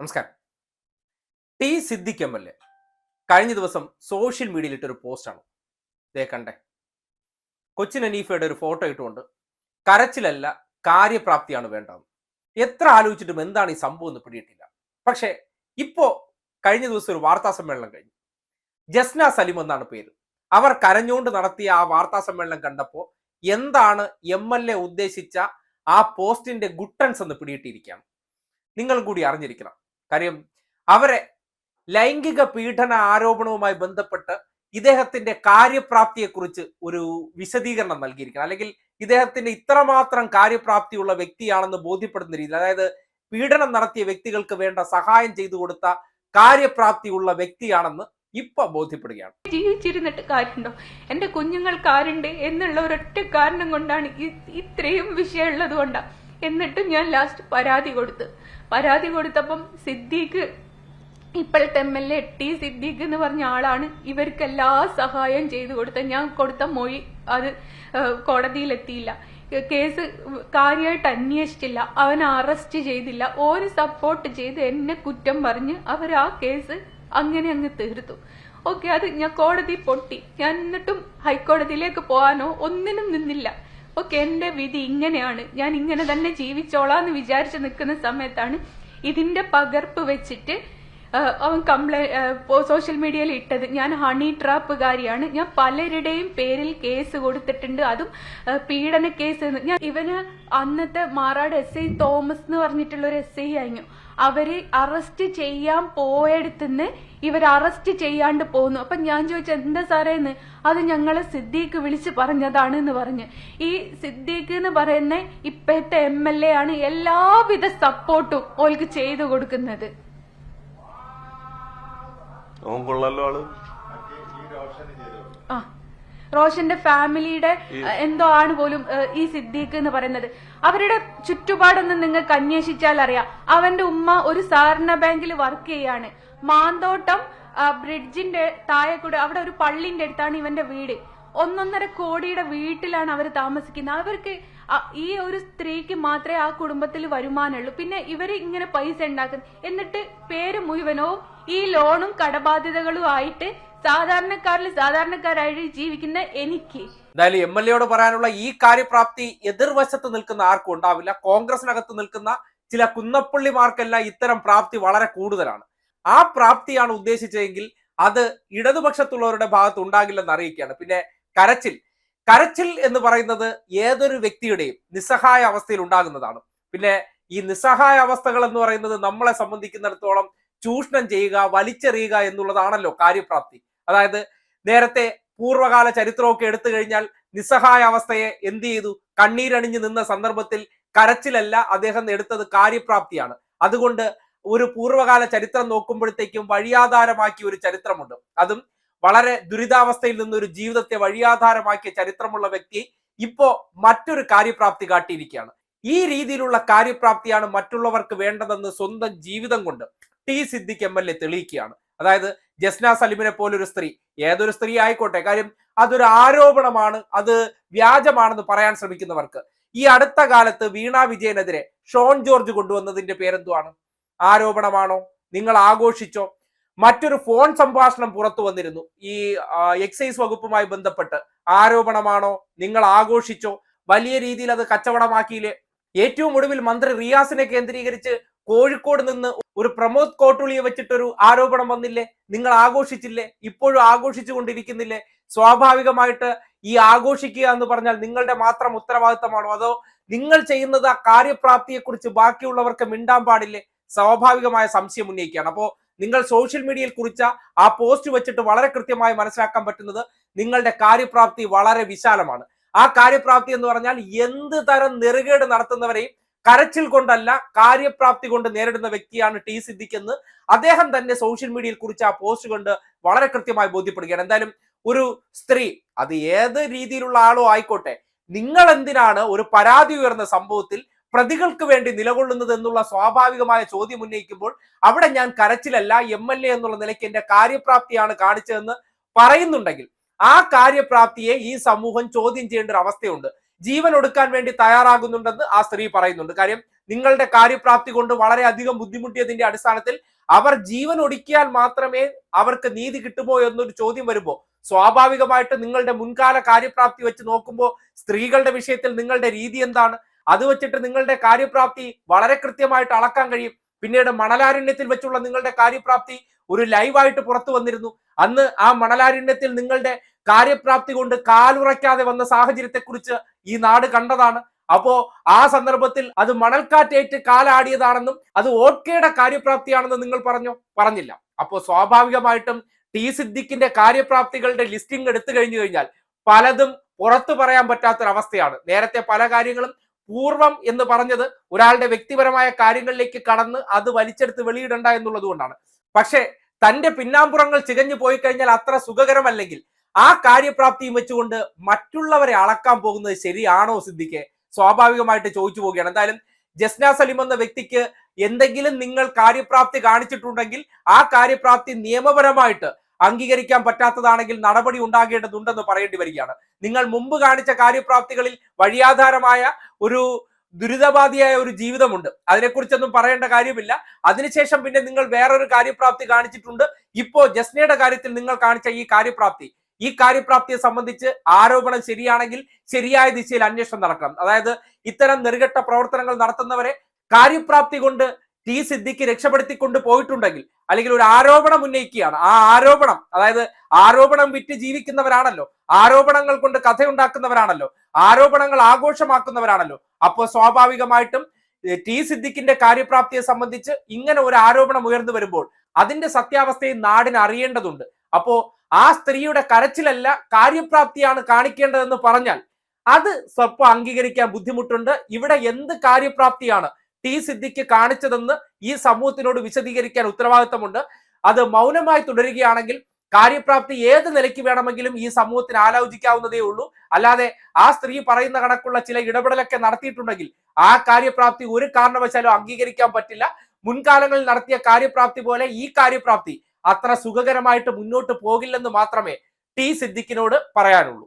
നമസ്കാരം. T Siddique M L A കഴിഞ്ഞ ദിവസം സോഷ്യൽ മീഡിയയിൽ ഇട്ടൊരു പോസ്റ്റാണ് ഇതേ കണ്ടേ. കൊച്ചിൻ അനീഫയുടെ ഒരു ഫോട്ടോ ഇട്ടുകൊണ്ട് കരച്ചിലല്ല കാര്യപ്രാപ്തിയാണ് വേണ്ടത്. എത്ര ആലോചിച്ചിട്ടും എന്താണ് ഈ സംഭവം എന്ന് പിടിയിട്ടില്ല പക്ഷേ ഇപ്പോ കഴിഞ്ഞ ദിവസം ഒരു വാർത്താ സമ്മേളനം കഴിഞ്ഞു. ജസ്ന സലിം എന്നാണ് പേര്. അവർ കരഞ്ഞുകൊണ്ട് നടത്തിയ ആ വാർത്താ സമ്മേളനം കണ്ടപ്പോൾ എന്താണ് എം എൽ എ ഉദ്ദേശിച്ച ആ പോസ്റ്റിന്റെ ഗുട്ടൻസ് എന്ന് പിടിയിട്ടിരിക്കുകയാണ് നിങ്ങൾ കൂടി അറിഞ്ഞിരിക്കണം. കാര്യം അവരെ ലൈംഗിക പീഡന ആരോപണവുമായി ബന്ധപ്പെട്ട് ഇദ്ദേഹത്തിന്റെ കാര്യപ്രാപ്തിയെക്കുറിച്ച് ഒരു വിശദീകരണം നൽകിയിരിക്കണം. അല്ലെങ്കിൽ ഇദ്ദേഹത്തിന്റെ ഇത്രമാത്രം കാര്യപ്രാപ്തിയുള്ള വ്യക്തിയാണെന്ന് ബോധ്യപ്പെടുന്ന രീതിയിൽ അതായത് പീഡനം നടത്തിയ വ്യക്തികൾക്ക് വേണ്ട സഹായം ചെയ്തു കൊടുത്ത കാര്യപ്രാപ്തിയുള്ള വ്യക്തിയാണെന്ന് ഇപ്പൊ ബോധ്യപ്പെടുകയാണ്. ജീവിച്ചിരുന്നിട്ട് കാര്യമുണ്ടോ? എന്റെ കുഞ്ഞുങ്ങൾക്ക് ആരുണ്ട്? എന്നുള്ള ഒരൊറ്റ കാരണം കൊണ്ടാണ് ഇത്രയും വിഷയമുള്ളത് കൊണ്ടാ. എന്നിട്ടും ഞാൻ ലാസ്റ്റ് പരാതി കൊടുത്ത്. പരാതി കൊടുത്തപ്പം സിദ്ദീഖ് ഇപ്പോഴത്തെ M L A T Siddique എന്ന് പറഞ്ഞ ആളാണ്. ഇവർക്ക് എല്ലാ സഹായം ചെയ്തു കൊടുത്ത ഞാൻ കൊടുത്ത മൊഴി അത് കോടതിയിലെത്തിയില്ല. കേസ് കാര്യമായിട്ട് അന്വേഷിച്ചില്ല. അവൻ അറസ്റ്റ് ചെയ്തില്ല. ഒരു സപ്പോർട്ട് ചെയ്ത് എന്നെ കുറ്റം പറഞ്ഞ് അവർ ആ കേസ് അങ്ങനെ അങ്ങ് തീർത്തു. ഓക്കെ അത് ഞാൻ കോടതി പൊട്ടി. ഞാൻ എന്നിട്ടും ഹൈക്കോടതിയിലേക്ക് പോകാനോ ഒന്നിനും നിന്നില്ല. ഓക്കെ എന്റെ വിധി ഇങ്ങനെയാണ്. ഞാൻ ഇങ്ങനെ തന്നെ ജീവിച്ചോളാന്ന് വിചാരിച്ചു നിൽക്കുന്ന സമയത്താണ് ഇതിന്റെ പകർപ്പ് വെച്ചിട്ട് അവൻ കംപ്ലൈന്റ് സോഷ്യൽ മീഡിയയിൽ ഇട്ടത്. ഞാൻ ഹണി ട്രാപ്പുകാരിയാണ്. ഞാൻ പലരുടെയും പേരിൽ കേസ് കൊടുത്തിട്ടുണ്ട്. അതും പീഡന കേസ്. ഞാൻ ഇവന് അന്നത്തെ മാറാട് എസ് ഐ തോമസ് എന്ന് പറഞ്ഞിട്ടുള്ള ഒരു എസ് ഐ ആയിരുന്നു. അവർ അറസ്റ്റ് ചെയ്യാൻ പോയടുത്തുനിന്ന് ഇവർ അറസ്റ്റ് ചെയ്യാണ്ട് പോന്നു. അപ്പൊ ഞാൻ ചോദിച്ചു എന്താ സാറേ എന്ന്? അത് ഞങ്ങളെ സിദ്ദീഖ് വിളിച്ച് പറഞ്ഞതാണ് എന്ന് പറഞ്ഞ്. ഈ സിദ്ദീഖ് എന്ന് പറയുന്ന ഇപ്പോഴത്തെ എം എൽ എ ആണ് എല്ലാവിധ സപ്പോർട്ടും ഓൾക്ക് ചെയ്തു കൊടുക്കുന്നത്. ഓൻ കൊള്ളല്ലോ ആൾ. ആ റോഷന്റെ ഫാമിലിയുടെ എന്തോ ആണ് പോലും ഈ സിദ്ദീഖ് എന്ന് പറയുന്നത്. അവരുടെ ചുറ്റുപാടൊന്നും നിങ്ങൾക്ക് അന്വേഷിച്ചാൽ അറിയാം. അവന്റെ ഉമ്മ ഒരു സഹകരണ ബാങ്കിൽ വർക്ക് ചെയ്യാണ്. മാന്തോട്ടം ബ്രിഡ്ജിന്റെ താഴെ കൂടെ അവിടെ ഒരു പള്ളിന്റെ അടുത്താണ് ഇവന്റെ വീട്. ഒന്നൊന്നര കോടിയുടെ വീട്ടിലാണ് അവർ താമസിക്കുന്നത്. അവർക്ക് ഈ ഒരു സ്ത്രീക്ക് മാത്രമേ ആ കുടുംബത്തിൽ വരുമാനമുള്ളൂ. പിന്നെ ഇവർ ഇങ്ങനെ പൈസ ഉണ്ടാക്കുന്നു എന്നിട്ട് പേര് മുഴുവനോ ഈ ലോണും കടബാധ്യതകളും ആയിട്ട് സാധാരണക്കാരിൽ സാധാരണക്കാരായിട്ട് ജീവിക്കുന്ന എനിക്ക്. എന്തായാലും എം എൽ എയോട് പറയാനുള്ള ഈ കാര്യപ്രാപ്തി എതിർവശത്ത് നിൽക്കുന്ന ആർക്കും ഉണ്ടാവില്ല. കോൺഗ്രസിനകത്ത് നിൽക്കുന്ന ചില കുന്നപ്പള്ളിമാർക്കെല്ലാം ഇത്തരം പ്രാപ്തി വളരെ കൂടുതലാണ്. ആ പ്രാപ്തിയാണ് ഉദ്ദേശിച്ചതെങ്കിൽ അത് ഇടതുപക്ഷത്തുള്ളവരുടെ ഭാഗത്ത് ഉണ്ടാകില്ലെന്ന് അറിയിക്കുകയാണ്. പിന്നെ കരച്ചിൽ. കരച്ചിൽ എന്ന് പറയുന്നത് ഏതൊരു വ്യക്തിയുടെയും നിസ്സഹായ അവസ്ഥയിൽ ഉണ്ടാകുന്നതാണ്. പിന്നെ ഈ നിസ്സഹായ അവസ്ഥകൾ എന്ന് പറയുന്നത് നമ്മളെ സംബന്ധിക്കുന്നിടത്തോളം ചൂഷണം ചെയ്യുക വലിച്ചെറിയുക എന്നുള്ളതാണല്ലോ കാര്യപ്രാപ്തി. അതായത് നേരത്തെ പൂർവകാല ചരിത്രമൊക്കെ എടുത്തു കഴിഞ്ഞാൽ നിസ്സഹായ അവസ്ഥയെ എന്ത് ചെയ്തു? കണ്ണീരണിഞ്ഞു നിന്ന സന്ദർഭത്തിൽ കരച്ചിലല്ല അദ്ദേഹം എടുത്തത് കാര്യപ്രാപ്തിയാണ്. അതുകൊണ്ട് ഒരു പൂർവകാല ചരിത്രം നോക്കുമ്പോഴത്തേക്കും വഴിയാധാരമാക്കിയ ഒരു ചരിത്രമുണ്ട്. അതും വളരെ ദുരിതാവസ്ഥയിൽ നിന്ന് ഒരു ജീവിതത്തെ വഴിയാധാരമാക്കിയ ചരിത്രമുള്ള വ്യക്തി ഇപ്പോ മറ്റൊരു കാര്യപ്രാപ്തി കാട്ടിയിരിക്കുകയാണ്. ഈ രീതിയിലുള്ള കാര്യപ്രാപ്തിയാണ് മറ്റുള്ളവർക്ക് വേണ്ടതെന്ന് സ്വന്തം ജീവിതം കൊണ്ട് T Siddique M L A തെളിയിക്കുകയാണ്. അതായത് ജസ്ന സലിമിനെ പോലൊരു സ്ത്രീ. ഏതൊരു സ്ത്രീ ആയിക്കോട്ടെ കാര്യം അതൊരു ആരോപണമാണ് അത് വ്യാജമാണെന്ന് പറയാൻ ശ്രമിക്കുന്നവർക്ക്. ഈ അടുത്ത കാലത്ത് വീണ വിജയനെതിരെ ഷോൺ ജോർജ് കൊണ്ടുവന്നതിന്റെ പേരെന്തുവാണ്? ആരോപണമാണോ? നിങ്ങൾ ആഘോഷിച്ചോ? മറ്റൊരു ഫോൺ സംഭാഷണം പുറത്തു വന്നിരുന്നു. ഈ എക്സൈസ് വകുപ്പുമായി ബന്ധപ്പെട്ട് ആരോപണമാണോ? നിങ്ങൾ ആഘോഷിച്ചോ? വലിയ രീതിയിൽ അത് കച്ചവടമാക്കിയില്ലേ? ഏറ്റവും ഒടുവിൽ മന്ത്രി റിയാസിനെ കേന്ദ്രീകരിച്ച് കോഴിക്കോട് നിന്ന് ഒരു പ്രമോദ് കോട്ടുളിയെ വെച്ചിട്ടൊരു ആരോപണം വന്നില്ലേ? നിങ്ങൾ ആഘോഷിച്ചില്ലേ? ഇപ്പോഴും ആഘോഷിച്ചു കൊണ്ടിരിക്കുന്നില്ലേ? സ്വാഭാവികമായിട്ട് ഈ ആഘോഷിക്കുക എന്ന് പറഞ്ഞാൽ നിങ്ങളുടെ മാത്രം ഉത്തരവാദിത്തമാണോ? അതോ നിങ്ങൾ ചെയ്യുന്നത് ആ കാര്യപ്രാപ്തിയെക്കുറിച്ച് ബാക്കിയുള്ളവർക്ക് മിണ്ടാൻ പാടില്ലേ? സ്വാഭാവികമായ സംശയം ഉന്നയിക്കുകയാണ്. അപ്പോ നിങ്ങൾ സോഷ്യൽ മീഡിയയിൽ കുറിച്ച ആ പോസ്റ്റ് വെച്ചിട്ട് വളരെ കൃത്യമായി മനസ്സിലാക്കാൻ പറ്റുന്നത് നിങ്ങളുടെ കാര്യപ്രാപ്തി വളരെ വിശാലമാണ്. ആ കാര്യപ്രാപ്തി എന്ന് പറഞ്ഞാൽ എന്ത് തരം നെറുകേട് നടത്തുന്നവരെയും കരച്ചിൽ കൊണ്ടല്ല കാര്യപ്രാപ്തി കൊണ്ട് നേരിടുന്ന വ്യക്തിയാണ് ടി സിദ്ദിഖ് എന്ന് അദ്ദേഹം തന്നെ സോഷ്യൽ മീഡിയയിൽ കുറിച്ച് ആ പോസ്റ്റ് കൊണ്ട് വളരെ കൃത്യമായി ബോധ്യപ്പെടുകയാണ്. എന്തായാലും ഒരു സ്ത്രീ അത് ഏത് രീതിയിലുള്ള ആളോ ആയിക്കോട്ടെ നിങ്ങൾ എന്തിനാണ് ഒരു പരാതി ഉയർന്ന സംഭവത്തിൽ പ്രതികൾക്ക് വേണ്ടി നിലകൊള്ളുന്നത് എന്നുള്ള സ്വാഭാവികമായ ചോദ്യം ഉന്നയിക്കുമ്പോൾ അവിടെ ഞാൻ കരച്ചിലല്ല എം എൽ എ എന്നുള്ള നിലയ്ക്ക് എന്റെ കാര്യപ്രാപ്തിയാണ് കാണിച്ചതെന്ന് പറയുന്നുണ്ടെങ്കിൽ ആ കാര്യപ്രാപ്തിയെ ഈ സമൂഹം ചോദ്യം ചെയ്യേണ്ട ഒരു അവസ്ഥയുണ്ട്. ജീവൻ ഒടുക്കാൻ വേണ്ടി തയ്യാറാകുന്നുണ്ടെന്ന് ആ സ്ത്രീ പറയുന്നുണ്ട്. കാര്യം നിങ്ങളുടെ കാര്യപ്രാപ്തി കൊണ്ട് വളരെയധികം ബുദ്ധിമുട്ടിയതിന്റെ അടിസ്ഥാനത്തിൽ അവർ ജീവൻ ഒടുക്കിയാൽ മാത്രമേ അവർക്ക് നീതി കിട്ടുമോ എന്നൊരു ചോദ്യം വരുമ്പോൾ സ്വാഭാവികമായിട്ട് നിങ്ങളുടെ മുൻകാല കാര്യപ്രാപ്തി വെച്ച് നോക്കുമ്പോൾ സ്ത്രീകളുടെ വിഷയത്തിൽ നിങ്ങളുടെ രീതി എന്താണ്? അത് വെച്ചിട്ട് നിങ്ങളുടെ കാര്യപ്രാപ്തി വളരെ കൃത്യമായിട്ട് അളക്കാൻ കഴിയും. പിന്നീട് മണലാരണ്യത്തിൽ വെച്ചുള്ള നിങ്ങളുടെ കാര്യപ്രാപ്തി ഒരു ലൈവായിട്ട് പുറത്തു വന്നിരുന്നു. അന്ന് ആ മണലാരണ്യത്തിൽ നിങ്ങളുടെ കാര്യപ്രാപ്തി കൊണ്ട് കാലുറയ്ക്കാതെ വന്ന സാഹചര്യത്തെക്കുറിച്ച് ഈ നാട് കണ്ടതാണ്. അപ്പോ ആ സന്ദർഭത്തിൽ അത് മണൽക്കാറ്റേറ്റ് കാലാടിയതാണെന്നും അത് ഓർക്കയുടെ കാര്യപ്രാപ്തിയാണെന്ന് നിങ്ങൾ പറഞ്ഞു? പറഞ്ഞില്ല. അപ്പോ സ്വാഭാവികമായിട്ടും ടി സിദ്ദിഖിന്റെ കാര്യപ്രാപ്തികളുടെ ലിസ്റ്റിംഗ് എടുത്തു കഴിഞ്ഞു കഴിഞ്ഞാൽ പലതും പുറത്തു പറയാൻ പറ്റാത്തൊരവസ്ഥയാണ്. നേരത്തെ പല കാര്യങ്ങളും പൂർവം എന്ന് പറഞ്ഞത് ഒരാളുടെ വ്യക്തിപരമായ കാര്യങ്ങളിലേക്ക് കടന്ന് അത് വലിച്ചെടുത്ത് വെളിയിടണ്ട എന്നുള്ളത് കൊണ്ടാണ്. പക്ഷേ തന്റെ പിന്നാമ്പുറങ്ങൾ ചികഞ്ഞു പോയി കഴിഞ്ഞാൽ അത്ര സുഖകരമല്ലെങ്കിൽ ആ കാര്യപ്രാപ്തിയും വെച്ചുകൊണ്ട് മറ്റുള്ളവരെ അളക്കാൻ പോകുന്നത് ശരിയാണോ സിദ്ദിഖെ? സ്വാഭാവികമായിട്ട് ചോദിച്ചു പോവുകയാണ്. എന്തായാലും ജസ്ന സലിം എന്ന വ്യക്തിക്ക് എന്തെങ്കിലും നിങ്ങൾ കാര്യപ്രാപ്തി കാണിച്ചിട്ടുണ്ടെങ്കിൽ ആ കാര്യപ്രാപ്തി നിയമപരമായിട്ട് അംഗീകരിക്കാൻ പറ്റാത്തതാണെങ്കിൽ നടപടി ഉണ്ടാകേണ്ടതുണ്ടെന്ന് പറയേണ്ടി വരികയാണ്. നിങ്ങൾ മുമ്പ് കാണിച്ച കാര്യപ്രാപ്തികളിൽ വഴിയാധാരമായ ഒരു ദുരിതബാധിയായ ഒരു ജീവിതമുണ്ട്. അതിനെക്കുറിച്ചൊന്നും പറയേണ്ട കാര്യമില്ല. അതിനുശേഷം പിന്നെ നിങ്ങൾ വേറൊരു കാര്യപ്രാപ്തി കാണിച്ചിട്ടുണ്ട്. ഇപ്പോ ജസ്നയുടെ കാര്യത്തിൽ നിങ്ങൾ കാണിച്ച ഈ കാര്യപ്രാപ്തി. ഈ കാര്യപ്രാപ്തിയെ സംബന്ധിച്ച് ആരോപണം ശരിയാണെങ്കിൽ ശരിയായ ദിശയിൽ അന്വേഷണം നടക്കണം. അതായത് ഇത്തരം നെറുകെട്ട പ്രവർത്തനങ്ങൾ നടത്തുന്നവരെ കാര്യപ്രാപ്തി കൊണ്ട് ടി സിദ്ദിഖ് രക്ഷപ്പെടുത്തിക്കൊണ്ട് പോയിട്ടുണ്ടെങ്കിൽ അല്ലെങ്കിൽ ഒരു ആരോപണം ഉന്നയിക്കുകയാണ്. ആ ആരോപണം അതായത് ആരോപണം വിറ്റ് ജീവിക്കുന്നവരാണല്ലോ. ആരോപണങ്ങൾ കൊണ്ട് കഥയുണ്ടാക്കുന്നവരാണല്ലോ. ആരോപണങ്ങൾ ആഘോഷമാക്കുന്നവരാണല്ലോ. അപ്പോൾ സ്വാഭാവികമായിട്ടും ടി സിദ്ദിഖിന്റെ കാര്യപ്രാപ്തിയെ സംബന്ധിച്ച് ഇങ്ങനെ ഒരു ആരോപണം ഉയർന്നു വരുമ്പോൾ അതിന്റെ സത്യാവസ്ഥയും നാടിന് അറിയേണ്ടതുണ്ട്. അപ്പോ ആ സ്ത്രീയുടെ കരച്ചിലല്ല കാര്യപ്രാപ്തിയാണ് കാണിക്കേണ്ടതെന്ന് പറഞ്ഞാൽ അത് സ്വപ്പം അംഗീകരിക്കാൻ ബുദ്ധിമുട്ടുണ്ട്. ഇവിടെ എന്ത് കാര്യപ്രാപ്തിയാണ് ടി സിദ്ദിഖ് കാണിച്ചതെന്ന് ഈ സമൂഹത്തിനോട് വിശദീകരിക്കാൻ ഉത്തരവാദിത്തമുണ്ട്. അത് മൗനമായി തുടരുകയാണെങ്കിൽ കാര്യപ്രാപ്തി ഏത് നിലയ്ക്ക് വേണമെങ്കിലും ഈ സമൂഹത്തിന് ആലോചിക്കാവുന്നതേ ഉള്ളൂ. അല്ലാതെ ആ സ്ത്രീ പറയുന്ന കണക്കുള്ള ചില ഇടപെടലൊക്കെ നടത്തിയിട്ടുണ്ടെങ്കിൽ ആ കാര്യപ്രാപ്തി ഒരു കാരണവശാലും അംഗീകരിക്കാൻ പറ്റില്ല. മുൻകാലങ്ങളിൽ നടത്തിയ കാര്യപ്രാപ്തി പോലെ ഈ കാര്യപ്രാപ്തി അത്ര സുഖകരമായിട്ട് മുന്നോട്ട് പോകില്ലെന്ന് മാത്രമേ ടി സിദ്ദിഖിനോട് പറയാനുള്ളൂ.